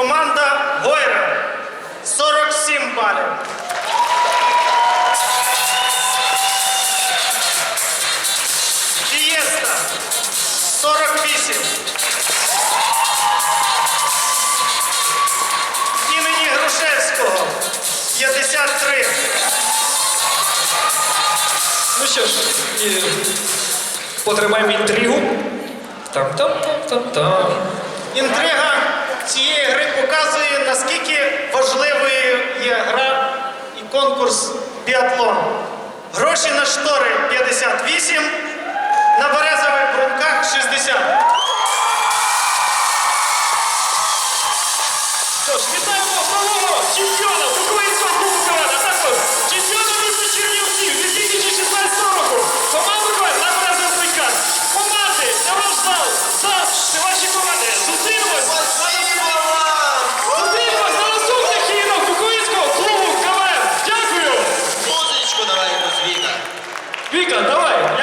Команда Гойра 47 балів. Фієста 48. Імені Грушевського 53. Ну що ж, і потримаємо інтригу. Там-там-там-там-там. Інтрига цієї гри наскільки важливою є гра і конкурс біатлон. Гроші на штори 58, на березових брунках 60. Тож, вітаємо основного чемпіона! Вика, давай!